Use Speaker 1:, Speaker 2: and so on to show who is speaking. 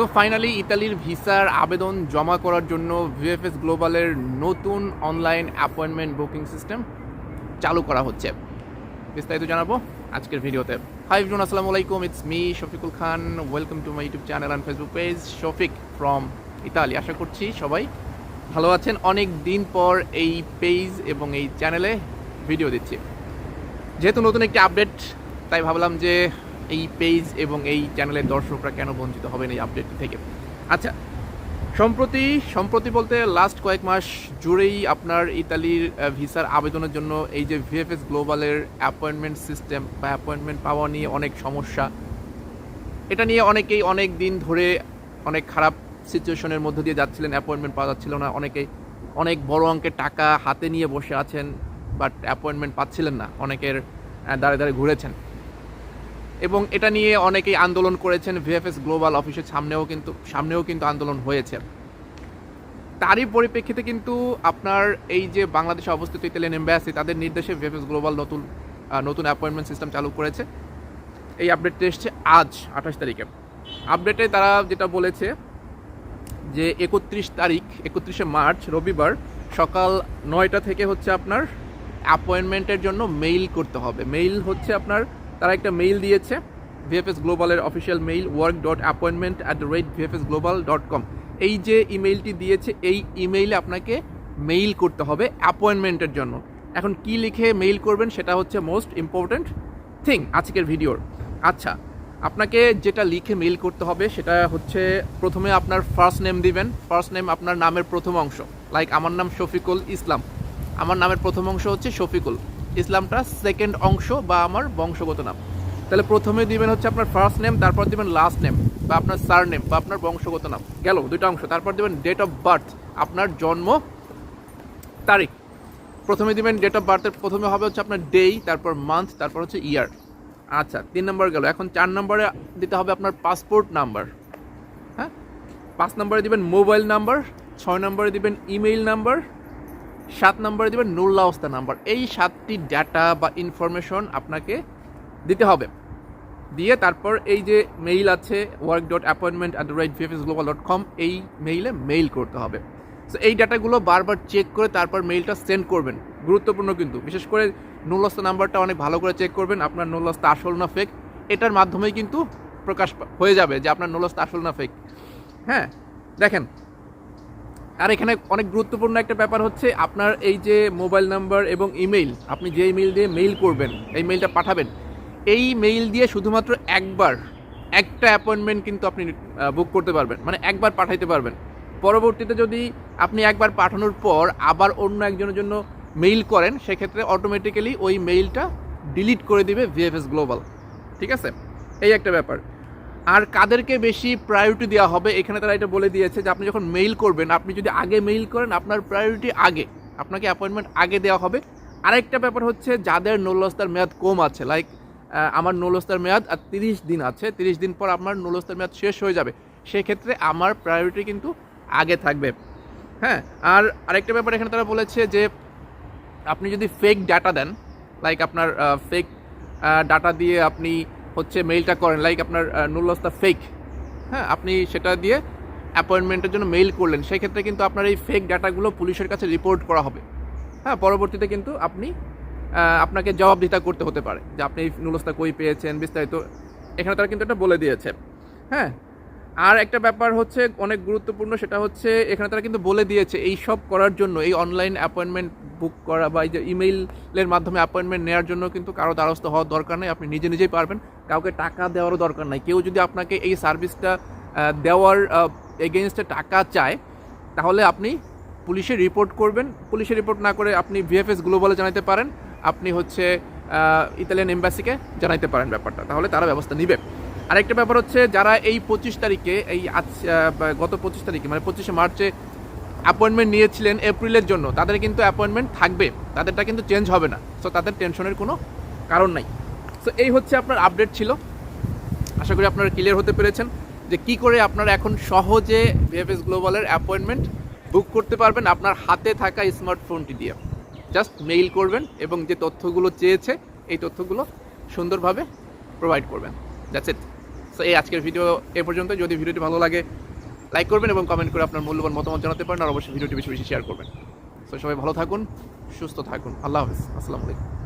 Speaker 1: So finally ইতালির ভিসার আবেদন জমা করার জন্য ভিএফএস গ্লোবালের নতুন অনলাইন অ্যাপয়েন্টমেন্ট বুকিং সিস্টেম চালু করা হচ্ছে। বিস্তারিত জানাব আজকের ভিডিওতে। হাই জুন আসসালামু আলাইকুম it's me Shafiqul Khan. Welcome to my YouTube channel and Facebook page Shafiq from Italy আশা করছি সবাই ভালো আছেন। অনেক দিন পর এই পেজ এবং এই চ্যানেলে ভিডিও দিচ্ছি। যেহেতু নতুন একটি আপডেট তাই ভাবলাম যে এই পেজ এবং এই চ্যানেলের দর্শকরা কেন বঞ্চিত হবেন এই আপডেটটি থেকে? আচ্ছা সম্প্রতি সম্প্রতি বলতে লাস্ট কয়েক মাস জুড়েই আপনার ইতালির ভিসার আবেদনের জন্য এই যে ভিএফএস গ্লোবালের অ্যাপয়েন্টমেন্ট সিস্টেম বা অ্যাপয়েন্টমেন্ট পাওয়া নিয়ে অনেক সমস্যা। এটা নিয়ে অনেকেই অনেক দিন ধরে অনেক খারাপ সিচুয়েশনের মধ্যে দিয়ে যাচ্ছিলেন অ্যাপয়েন্টমেন্ট পাওয়া যাচ্ছিল না। অনেকেই অনেক বড় অঙ্কের টাকা হাতে নিয়ে বসে আছেন বাট অ্যাপয়েন্টমেন্ট পাচ্ছিলেন না। অনেকের দাঁড়ে দাঁড়ে ঘুরেছেন। এবং এটা নিয়ে অনেকেই আন্দোলন করেছেন। ভিএফএস গ্লোবাল অফিসের সামনেও কিন্তু সামনেও কিন্তু আন্দোলন হয়েছে। তারই পরিপ্রেক্ষিতে কিন্তু আপনার এই যে বাংলাদেশে অবস্থিত ইতালিয়ান এম্বাসি তাদের নির্দেশে ভিএফএস গ্লোবাল নতুন নতুন অ্যাপয়েন্টমেন্ট সিস্টেম চালু করেছে। এই আপডেটটা এসছে আজ, আঠাশ তারিখে। আপডেটে তারা যেটা বলেছে যে একত্রিশ তারিখ, একত্রিশে মার্চ, রবিবার সকাল নয়টা থেকে হচ্ছে আপনার অ্যাপয়েন্টমেন্টের জন্য মেইল করতে হবে। মেইল হচ্ছে আপনার তারা একটা মেইল দিয়েছে VFS গ্লোবালের official mail work dot appointment at the rate VFS global dot com এই যে ইমেইলটি দিয়েছে, এই ইমেইলে আপনাকে মেইল করতে হবে অ্যাপয়েন্টমেন্টের জন্য। এখন কি লিখে মেইল করবেন সেটা হচ্ছে মোস্ট ইম্পর্ট্যান্ট থিং আজকের ভিডিওর আচ্ছা আপনাকে যেটা লিখে মেইল করতে হবে সেটা হচ্ছে প্রথমে আপনার ফার্স্ট নেম দিবেন। ফার্স্ট নেম আপনার নামের প্রথম অংশ। লাইক আমার নাম শফিকুল ইসলাম। আমার নামের প্রথম অংশ হচ্ছে শফিকুল। ইসলামটা সেকেন্ড অংশ বা আমার বংশগত নাম। তাহলে প্রথমে দিবেন হচ্ছে আপনার ফার্স্ট নেম তারপর দিবেন লাস্ট নেম বা আপনার সার নেম বা আপনার বংশগত নাম। গেল দুইটা অংশ। তারপর দিবেন ডেট অফ বার্থ আপনার জন্ম তারিখ। প্রথমে দিবেন ডেট অফ বার্থের প্রথমে হবে হচ্ছে আপনার ডেই তারপর মান্থ তারপর হচ্ছে ইয়ার আচ্ছা তিন নম্বর গেল। এখন চার নম্বরে দিতে হবে আপনার পাসপোর্ট নাম্বার হ্যাঁ? পাঁচ নম্বরে দিবেন মোবাইল নাম্বার ছয় নম্বরে দিবেন ইমেইল নাম্বার সাত নম্বরে দেবেন নুল্লাওস্তা নাম্বার। এই সাতটি ডাটা বা ইনফরমেশন আপনাকে দিতে হবে। দিয়ে তারপর এই যে মেইল আছে work dot appointment at the right VFS global dot com এই মেইলে মেইল করতে হবে। সো এই ডাটাগুলো বারবার চেক করে তারপর মেইলটা সেন্ড করবেন। গুরুত্বপূর্ণ কিন্তু। বিশেষ করে নুল্লাস্তা নাম্বারটা অনেক ভালো করে চেক করবেন। আপনার নুল্লাস্তা আসল না ফেক এটার মাধ্যমেই কিন্তু প্রকাশ হয়ে যাবে যে আপনার নুল্লাস্তা আসল না ফেক হ্যাঁ দেখেন আর এখানে অনেক গুরুত্বপূর্ণ একটা ব্যাপার হচ্ছে আপনার এই যে মোবাইল নাম্বার এবং ইমেইল, আপনি যে ইমেইল দিয়ে মেইল করবেন, এই মেইলটা পাঠাবেন, এই মেইল দিয়ে শুধুমাত্র একবার একটা অ্যাপয়েন্টমেন্ট কিন্তু আপনি বুক করতে পারবেন মানে একবার পাঠাইতে পারবেন। পরবর্তীতে যদি আপনি একবার পাঠানোর পর আবার অন্য একজনের জন্য মেইল করেন, সেক্ষেত্রে অটোমেটিক্যালি ওই মেইলটা ডিলিট করে দিবে ভিএফএস গ্লোবাল ঠিক আছে? এই একটা ব্যাপার। আর কাদেরকে বেশি প্রায়োরিটি দেওয়া হবে, এখানে তারা এটা বলে দিয়েছে যে আপনি যখন মেইল করবেন, আপনি যদি আগে মেইল করেন, আপনার প্রায়োরিটি আগে, আপনাকে অ্যাপয়েন্টমেন্ট আগে দেওয়া হবে। আরেকটা ব্যাপার হচ্ছে, যাদের নোলস্তার মেয়াদ কম আছে লাইক আমার নোলস্তার মেয়াদ আর তিরিশ দিন আছে, তিরিশ দিন পর আমার নোলস্তার মেয়াদ শেষ হয়ে যাবে। সেক্ষেত্রে আমার প্রায়োরিটি কিন্তু আগে থাকবে। হ্যাঁ আর আরেকটা ব্যাপার এখানে তারা বলেছে যে, আপনি যদি ফেক ডাটা দেন লাইক আপনার ফেক ডাটা দিয়ে আপনি হচ্ছে মেইলটা করেন লাইক আপনার নুল্লস্তা ফেক হ্যাঁ আপনি সেটা দিয়ে অ্যাপয়েন্টমেন্টের জন্য মেইল করলেন, সেক্ষেত্রে কিন্তু আপনার এই ফেক ডাটাগুলো পুলিশের কাছে রিপোর্ট করা হবে। হ্যাঁ পরবর্তীতে কিন্তু আপনি আপনাকে জবাবদিহিতা করতে হতে পারে, যে আপনি এই নুলস্তা কই পেয়েছেন, বিস্তারিত। এখানে তারা কিন্তু এটা বলে দিয়েছে। হ্যাঁ আর একটা ব্যাপার হচ্ছে অনেক গুরুত্বপূর্ণ, সেটা হচ্ছে এখানে তারা কিন্তু বলে দিয়েছে এই সব করার জন্য, এই অনলাইন অ্যাপয়েন্টমেন্ট বুক করা বা এই যে ইমেইলের মাধ্যমে অ্যাপয়েন্টমেন্ট নেওয়ার জন্য কিন্তু কারও দ্বারস্থ হওয়ার দরকার নেই, আপনি নিজে নিজেই পারবেন, কাউকে টাকা দেওয়ারও দরকার নাই। কেউ যদি আপনাকে এই সার্ভিসটা দেওয়ার এগেনস্টে টাকা চায়, তাহলে আপনি পুলিশে রিপোর্ট করবেন। পুলিশে রিপোর্ট না করে আপনি ভিএফএস গ্লোবালে জানাতে পারেন। আপনি হচ্ছে ইতালিয়ান এম্বাসিকে জানাইতে পারেন ব্যাপারটা, তাহলে তারা ব্যবস্থা নিবে। আরেকটা ব্যাপার হচ্ছে যারা এই পঁচিশ তারিখে, এই গত পঁচিশ তারিখে মানে পঁচিশে মার্চে অ্যাপয়েন্টমেন্ট নিয়েছিলেন এপ্রিলের জন্য, তাদের কিন্তু অ্যাপয়েন্টমেন্ট থাকবে। তাদেরটা কিন্তু চেঞ্জ হবে না। সো তাদের টেনশনের কোনো কারণ নাই। সো এই হচ্ছে আপনার আপডেট ছিল। আশা করি আপনারা ক্লিয়ার হতে পেরেছেন যে কি করে আপনারা এখন সহজে ভিএফএস গ্লোবালের অ্যাপয়েন্টমেন্ট বুক করতে পারবেন আপনার হাতে থাকা স্মার্টফোনটি দিয়ে। জাস্ট মেইল করবেন এবং যে তথ্যগুলো চেয়েছে, এই তথ্যগুলো সুন্দরভাবে প্রোভাইড করবেন। দ্যাটস ইট সো এই আজকের ভিডিও এ পর্যন্ত। যদি ভিডিওটি ভালো লাগে লাইক করবেন এবং কমেন্ট করে আপনার মূল্যবান মতামত জানাতে পারেন, আর অবশ্যই ভিডিওটি বেশি বেশি শেয়ার করবেন। সো সবাই ভালো থাকুন, সুস্থ থাকুন। আল্লাহ হাফিজ। আসসালামু আলাইকুম।